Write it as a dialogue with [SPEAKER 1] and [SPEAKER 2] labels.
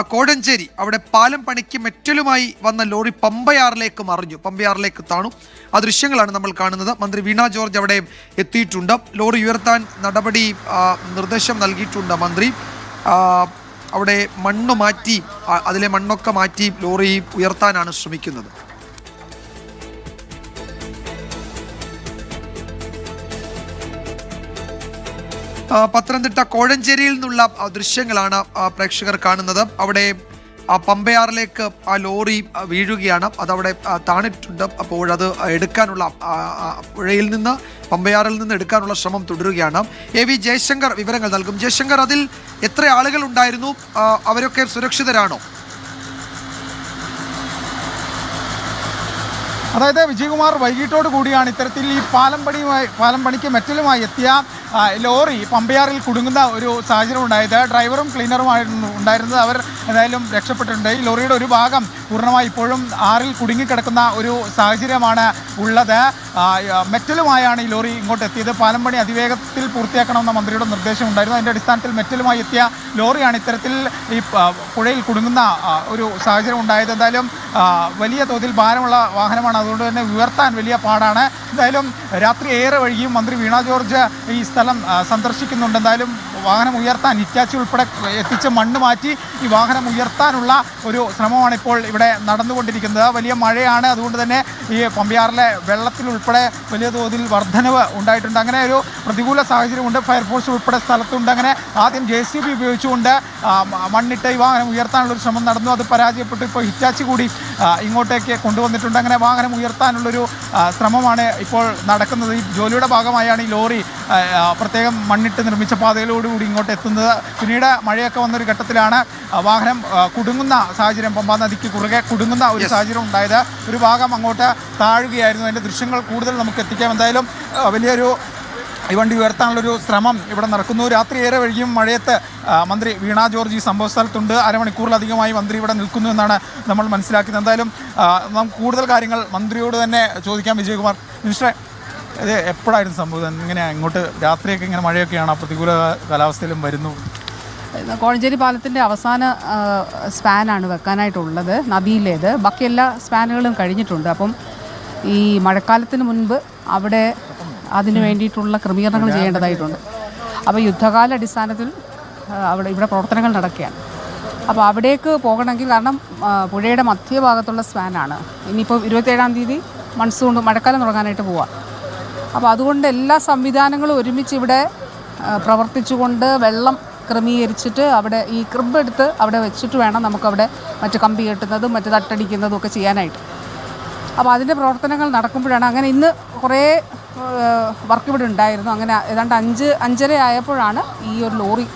[SPEAKER 1] കോടഞ്ചേരി അവിടെ പാലം പണിക്ക് മെറ്റലുമായി വന്ന ലോറി പമ്പയാറിലേക്ക് മറിഞ്ഞു. പമ്പയാറിലേക്ക് താണു. ആ ദൃശ്യങ്ങളാണ് നമ്മൾ കാണുന്നത്. മന്ത്രി വീണ ജോർജ് അവിടെ എത്തിയിട്ടുണ്ട്. ലോറി ഉയർത്താൻ നടപടി നിർദ്ദേശം നൽകിയിട്ടുണ്ട് മന്ത്രി. അവിടെ മണ്ണ് മാറ്റി അതിലെ മണ്ണൊക്കെ മാറ്റി ലോറി ഉയർത്താനാണ് ശ്രമിക്കുന്നത്. പത്തനംതിട്ട കോഴഞ്ചേരിയിൽ നിന്നുള്ള ദൃശ്യങ്ങളാണ് പ്രേക്ഷകർ കാണുന്നത്. അവിടെ ആ പമ്പയാറിലേക്ക് ആ ലോറി വീഴുകയാണ്. അതവിടെ താണിട്ടുണ്ട്. അപ്പോൾ അത് എടുക്കാനുള്ള പുഴയിൽ നിന്ന് പമ്പയാറിൽ നിന്ന് എടുക്കാനുള്ള ശ്രമം തുടരുകയാണ്. എ വി ജയശങ്കർ വിവരങ്ങൾ നൽകും. ജയശങ്കർ അതിൽ എത്ര ആളുകൾ ഉണ്ടായിരുന്നു അവരൊക്കെ സുരക്ഷിതരാണോ?
[SPEAKER 2] അതായത് വിജയകുമാർ വൈകിട്ടോട് കൂടിയാണ് ഇത്തരത്തിൽ ഈ പാലം പണിയുമായി പാലം പണിക്ക് മെറ്റലുമായി എത്തിയ ലോറി പമ്പയാറിൽ കുടുങ്ങുന്ന ഒരു സാഹചര്യം ഉണ്ടായത്. ഡ്രൈവറും ക്ലീനറുമായിരുന്നു ഉണ്ടായിരുന്നത്. അവർ എന്തായാലും രക്ഷപ്പെട്ടിട്ടുണ്ട്. ഈ ലോറിയുടെ ഒരു ഭാഗം പൂർണമായി ഇപ്പോഴും ആറിൽ കുടുങ്ങിക്കിടക്കുന്ന ഒരു സാഹചര്യമാണ് ഉള്ളത്. മെറ്റലുമായാണ് ഈ ലോറി ഇങ്ങോട്ട് എത്തിയത് പാലം പണി അതിവേഗത്തിൽ പൂർത്തിയാക്കണമെന്ന മന്ത്രിയുടെ നിർദ്ദേശം ഉണ്ടായിരുന്നു അതിന്റെ അടിസ്ഥാനത്തിൽ മെറ്റലുമായി എത്തിയ ലോറിയാണ് ഇത്തരത്തിൽ ഈ പുഴയിൽ കുടുങ്ങുന്ന ഒരു സാഹചര്യം ഉണ്ടായത്. എന്തായാലും വലിയ തോതിൽ ഭാരമുള്ള വാഹനമാണ്. അതുകൊണ്ട് തന്നെ ഉയർത്താൻ വലിയ പാടാണ്. എന്തായാലും രാത്രി ഏറെ വഴിയും മന്ത്രി വീണ ജോർജ് ഈ സ്ഥലം സന്ദർശിക്കുന്നുണ്ട്. എന്തായാലും വാഹനം ഉയർത്താൻ ഹിറ്റാച്ചി ഉൾപ്പെടെ എത്തിച്ച് മണ്ണ് മാറ്റി ഈ വാഹനം ഉയർത്താനുള്ള ഒരു ശ്രമമാണ് ഇപ്പോൾ ഇവിടെ നടന്നുകൊണ്ടിരിക്കുന്നത്. വലിയ മഴയാണ്. അതുകൊണ്ട് തന്നെ ഈ പമ്പിയാറിലെ വെള്ളത്തിലുൾപ്പെടെ വലിയ തോതിൽ വർധനവ് ഉണ്ടായിട്ടുണ്ട്. അങ്ങനെ ഒരു പ്രതികൂല സാഹചര്യമുണ്ട്. ഫയർഫോഴ്സ് ഉൾപ്പെടെ സ്ഥലത്തുണ്ട്. അങ്ങനെ ആദ്യം ജെ സി ബി ഉപയോഗിച്ചുകൊണ്ട് മണ്ണിട്ട് ഈ വാഹനം ഉയർത്താനുള്ള ഒരു ശ്രമം നടന്നു. അത് പരാജയപ്പെട്ടു. ഇപ്പോൾ ഹിറ്റാച്ചി കൂടി ഇങ്ങോട്ടേക്ക് കൊണ്ടുവന്നിട്ടുണ്ട്. അങ്ങനെ വാഹനം ഉയർത്താനുള്ളൊരു ശ്രമമാണ് ഇപ്പോൾ നടക്കുന്നത്. ഈ ജോലിയുടെ ഭാഗമായാണ് ഈ ലോറി പ്രത്യേകം മണ്ണിട്ട് നിർമ്മിച്ച പാതയിലൂടെ കൂടി ഇങ്ങോട്ട് എത്തുന്നത്. പിന്നീട് മഴയൊക്കെ വന്നൊരു ഘട്ടത്തിലാണ് വാഹനം കുടുങ്ങുന്ന സാഹചര്യം പമ്പാ നദിക്ക് കുറുകെ കുടുങ്ങുന്ന ഒരു സാഹചര്യം ഉണ്ടായത്. ഒരു ഭാഗം അങ്ങോട്ട് താഴുകയായിരുന്നു. അതിന്റെ ദൃശ്യങ്ങൾ കൂടുതൽ നമുക്ക് എത്തിക്കാം. എന്തായാലും വലിയൊരു ഈ വണ്ടി ഉയർത്താനുള്ളൊരു ശ്രമം ഇവിടെ നടക്കുന്നു. രാത്രി ഏറെ വഴിയും മഴയത്ത് മന്ത്രി വീണ ജോർജ് ഈ സംഭവ സ്ഥലത്തുണ്ട്. അരമണിക്കൂറിലധികമായി മന്ത്രി ഇവിടെ നിൽക്കുന്നു എന്നാണ് നമ്മൾ മനസ്സിലാക്കുന്നത്. എന്തായാലും നമുക്ക് കൂടുതൽ കാര്യങ്ങൾ മന്ത്രിയോട് തന്നെ ചോദിക്കാം. വിജയകുമാർ മിനിസ്റ്ററെ ഇത് എപ്പോഴായിരുന്നു സംഭവം? ഇങ്ങനെ ഇങ്ങോട്ട് രാത്രിയൊക്കെ ഇങ്ങനെ മഴയൊക്കെയാണ് പ്രതികൂല കാലാവസ്ഥയിലും വരുന്നു.
[SPEAKER 3] കോഴഞ്ചേരി പാലത്തിന്റെ അവസാന സ്പാനാണ് വെക്കാനായിട്ടുള്ളത് നദിയിലേത്. ബാക്കി എല്ലാ സ്പാനുകളും കഴിഞ്ഞിട്ടുണ്ട്. അപ്പം ഈ മഴക്കാലത്തിന് മുൻപ് അവിടെ അതിന് വേണ്ടിയിട്ടുള്ള ക്രമീകരണങ്ങൾ ചെയ്യേണ്ടതായിട്ടുണ്ട്. അപ്പോൾ യുദ്ധകാല അടിസ്ഥാനത്തിൽ അവിടെ ഇവിടെ പ്രവർത്തനങ്ങൾ നടക്കുകയാണ്. അപ്പോൾ അവിടേക്ക് പോകണമെങ്കിൽ കാരണം പുഴയുടെ മധ്യഭാഗത്തുള്ള സ്പാനാണ്. ഇനിയിപ്പോൾ ഇരുപത്തേഴാം തീയതി മൺസൂൺ മഴക്കാലം തുടങ്ങാനായിട്ട് പോവാം. അപ്പോൾ അതുകൊണ്ട് എല്ലാ സംവിധാനങ്ങളും ഒരുമിച്ച് ഇവിടെ പ്രവർത്തിച്ചുകൊണ്ട് വെള്ളം ക്രമീകരിച്ചിട്ട് അവിടെ ഈ ക്രിബ് എടുത്ത് അവിടെ വെച്ചിട്ട് വേണം നമുക്കവിടെ മറ്റു കമ്പി കെട്ടുന്നതും മറ്റു തട്ടടിക്കുന്നതും ഒക്കെ ചെയ്യാനായിട്ട്. അപ്പോൾ അതിന്റെ പ്രവർത്തനങ്ങൾ നടക്കുമ്പോഴാണ് അങ്ങനെ ഇന്ന് കുറേ വർക്ക് ഇവിടെ ഉണ്ടായിരുന്നു. അങ്ങനെ ഏതാണ്ട് അഞ്ച് അഞ്ചര ആയപ്പോഴാണ് ഈ ഒരു ലോറി